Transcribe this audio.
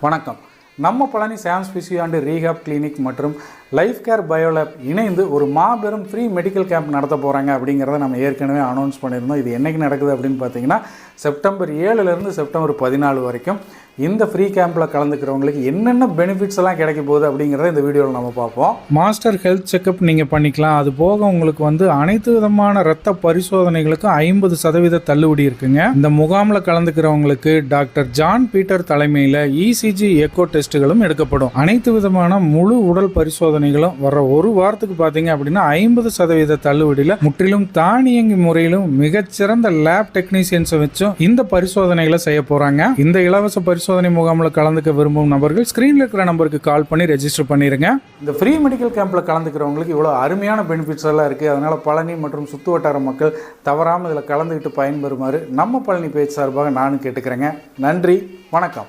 வணக்கம். நம்ம Palani Sam's physio and rehab clinic மற்றும் லைஃப் கேர் பயோலேப் இணைந்து ஒரு மாபெரும் ஃப்ரீ மெடிக்கல் கேம்ப் நடத்த போகிறாங்க அப்படிங்கிறத நம்ம ஏற்கனவே அனௌன்ஸ் பண்ணியிருந்தோம். இது என்றைக்கு நடக்குது அப்படின்னு பார்த்தீங்கன்னா செப்டம்பர் ஏழுலேருந்து செப்டம்பர் பதினாலு வரைக்கும் இந்த ஃப்ரீ கேம்பில் கலந்துக்கிறவங்களுக்கு என்னென்ன பெனிஃபிட்ஸ் எல்லாம் கிடைக்க போகுது அப்படிங்கிறத இந்த வீடியோவில் நம்ம பார்ப்போம். மாஸ்டர் ஹெல்த் செக்கப் நீங்கள் பண்ணிக்கலாம். அது போக உங்களுக்கு வந்து அனைத்து விதமான ரத்த பரிசோதனைகளுக்கும் ஐம்பது சதவீத தள்ளுபடி இருக்குங்க. இந்த முகாமில் கலந்துக்கிறவங்களுக்கு டாக்டர் ஜான் பீட்டர் தலைமையில் இசிஜி எக்கோ டெஸ்ட்டுகளும் எடுக்கப்படும். அனைத்து விதமான முழு உடல் பரிசோதனை பரிசோதனைகளும் வர ஒரு வாரத்துக்கு பார்த்தீங்க அப்படின்னா ஐம்பது சதவீத தள்ளுபடியில் முற்றிலும் தானியங்கி முறையிலும் மிகச்சிறந்த லேப் டெக்னீசியன்ஸை வச்சும் இந்த பரிசோதனைகளை செய்ய போகிறாங்க இந்த இலவச பரிசோதனை முகாமில் கலந்துக்க விரும்பும் நபர்கள் ஸ்க்ரீனில் இருக்கிற நம்பருக்கு கால் பண்ணி ரெஜிஸ்டர் பண்ணிடுங்க இந்த ஃப்ரீ மெடிக்கல் கேம்பில் கலந்துக்கிறவங்களுக்கு இவ்வளோ அருமையான பெனிஃபிட்ஸ் எல்லாம் இருக்குது அதனால் பழனி மற்றும் சுத்து வட்டார மக்கள் தவறாமல் இதில் கலந்துக்கிட்டு பயன்பெறுமாறு நம்ம பழனி பேச்சு சார்பாக நானும் கேட்டுக்கிறேங்க. நன்றி வணக்கம்.